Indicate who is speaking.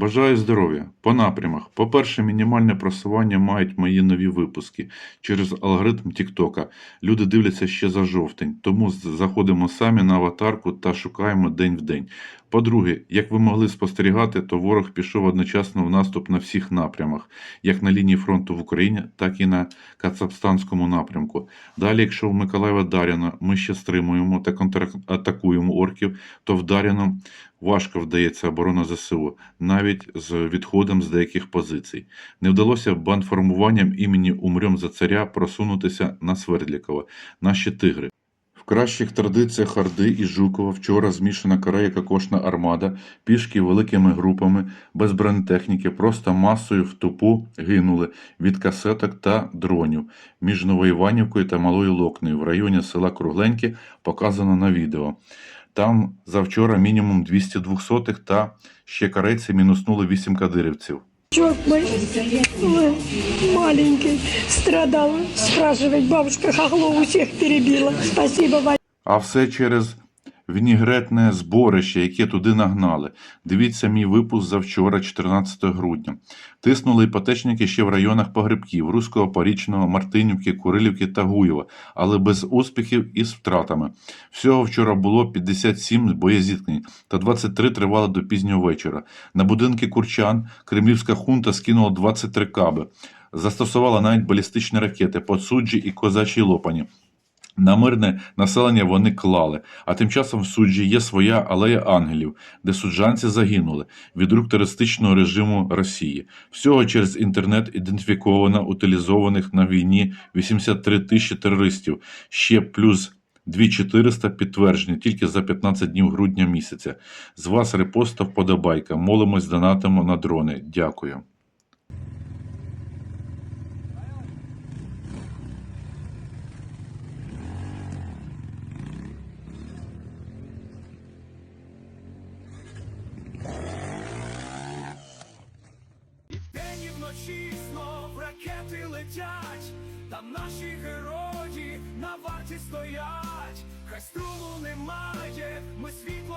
Speaker 1: Бажаю здоров'я. По напрямах. По-перше, мінімальне просування мають мої нові випуски через алгоритм Тіктока. Люди дивляться ще за жовтень, тому заходимо самі на аватарку та шукаємо день в день. По-друге, як ви могли спостерігати, то ворог пішов одночасно в наступ на всіх напрямах, як на лінії фронту в Україні, так і на Кацапстанському напрямку. Далі, якщо в Миколаєва Дар'яна ми ще стримуємо та контратакуємо орків, то в Дар'яну важко вдається оборона ЗСУ, навіть з відходом з деяких позицій. Не вдалося бандформуванням імені Умрем за царя просунутися на Свердлікова, наші тигри. В кращих традиціях Орди і Жукова вчора змішана Корея кокошна армада, пішки великими групами, без бронетехніки, просто масою в тупу гинули від касеток та дронів між Новоіванівкою та Малою Локнею в районі села Кругленьке показано на відео. Там завчора мінімум 200 двохсотих та ще кареці мінуснули 8 кадирівців.
Speaker 2: Чувак мой, маленький страдал. Спрашивать, бабушка Хохлов у всех перебила. Спасибо, Ваня.
Speaker 1: А все через вінігретне зборище, яке туди нагнали. Дивіться мій випуск завчора, 14 грудня. Тиснули іпотечники ще в районах погребків Руського, Порічного, Мартинівки, Курилівки та Гуєва, але без успіхів і з втратами. Всього вчора було 57 боєзіткнень та 23 тривали до пізнього вечора. На будинки Курчан кремлівська хунта скинула 23 каби. Застосувала навіть балістичні ракети по суджі і козачій лопані. На мирне населення вони клали, а тим часом в суджі є своя алея ангелів, де суджанці загинули від рук терористичного режиму Росії. Всього через інтернет ідентифіковано утилізованих на війні 83 тисячі терористів, ще плюс 2400 підтверджені тільки за 15 днів грудня місяця. З вас репост та вподобайка. Молимось, донатимо на дрони. Дякую.
Speaker 3: І вдень і вночі знов ракети летять, там наші герої на варті стоять, хай струму немає, ми світло